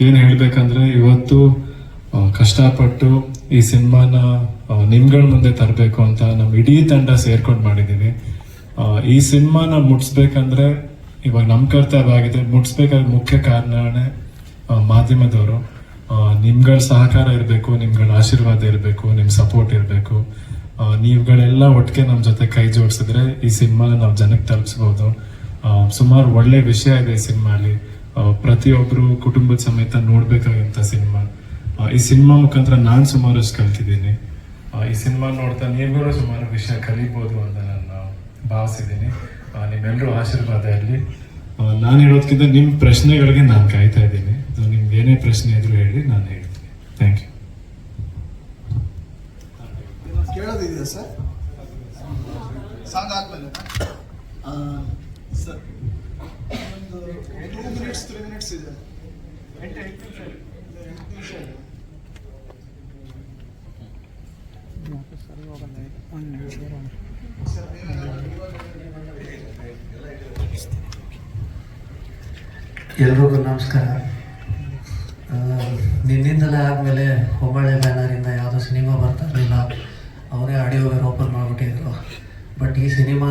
ಏನ್ ಹೇಳಬೇಕಂದ್ರೆ ಇವತ್ತು ಕಷ್ಟಪಟ್ಟು ಈ ಸಿನಿಮಾನ ನಿಮ್ಗಳ ಮುಂದೆ ತರಬೇಕು ಅಂತ ನಮ್ಮ ಇಡೀ ತಂಡ ಸೇರ್ಕೊಂಡು ಮಾಡಿದೀವಿ. ಆ, ಈ ಸಿನಿಮಾನ ಮುಟ್ಸ್ಬೇಕಂದ್ರೆ ಇವಾಗ ನಮ್ಮ ಕರ್ತವ್ಯ ಆಗಿದೆ. ಮುಟ್ಸ್ಬೇಕಾದ್ರೆ ಮುಖ್ಯ ಕಾರಣನೇ ಮಾಧ್ಯಮದವರು. ನಿಮ್ಗಳ ಸಹಕಾರ ಇರಬೇಕು ನಿಮ್ಗಳ ಆಶೀರ್ವಾದ ಇರಬೇಕು ನಿಮ್ಮ ಸಪೋರ್ಟ್ ಇರಬೇಕು. ನೀವುಗಳೆಲ್ಲ ಒಟ್ಟಿಗೆ ನಮ್ಮ ಜೊತೆ ಕೈ ಜೋಡಿಸಿದ್ರೆ ಈ ಸಿನಿಮಾನ ನಾವು ಜನಕ್ಕೆ ತಲುಪಿಸ್ಬೋದು. ಸುಮಾರು ಒಳ್ಳೆ ವಿಷಯ ಇದೆ ಈ ಸಿನಿಮಾಲಿ. ಪ್ರತಿಯೊಬ್ಬರು ಕುಟುಂಬದ ಸಮೇತ ನೋಡ್ಬೇಕಾದಂತ ಸಿನಿಮಾ. ಈ ಸಿನಿಮಾ ಮುಖಾಂತರ ನಾನು ಸುಮಾರಷ್ಟು ಕಲ್ತಿದ್ದೀನಿ. ಈ ಸಿನಿಮಾ ನೋಡ್ತಾ ನೀವುಗಳು ಸುಮಾರು ವಿಷಯ ಕಲಿಬೋದು ಅಂತ ನಾನು ಭಾವಿಸಿದ್ದೀನಿ. ನಿಮ್ಮೆಲ್ಲರೂ ಆಶೀರ್ವಾದ ಇರಲಿ ನಾನು ಹೇಳೋದಕ್ಕಿಂತ ನಿಮ್ಮ ಪ್ರಶ್ನೆಗಳಿಗೆ ನಾನು ಕಾಯ್ತಾ ಇದ್ದೀನಿ. ನಿಮ್ಗೆ ಏನೇ ಪ್ರಶ್ನೆ ಇದ್ರು ಹೇಳಿ ನಾನು ಹೇಳ್ತೀನಿ. Thank you sir? Sir minutes three minutes ಇದೆ. ಎಂಟು ನಿಮಿಷ ಇದೆ. ಸರ್, ಎಲ್ರಿಗೂ ನಮಸ್ಕಾರ. ನಿನ್ನಿಂದಲೇ ಆದಮೇಲೆ ಹೊಂಬಳೆ ಬ್ಯಾನರಿಂದ ಯಾವುದೋ ಸಿನಿಮಾ ಬರ್ತಾ ಇರಲಿಲ್ಲ. ಅವರೇ ಆಡಿಯೋ ಓಪನ್ ಮಾಡಿಬಿಟ್ಟಿದ್ರು. ಬಟ್ ಈ ಸಿನಿಮಾ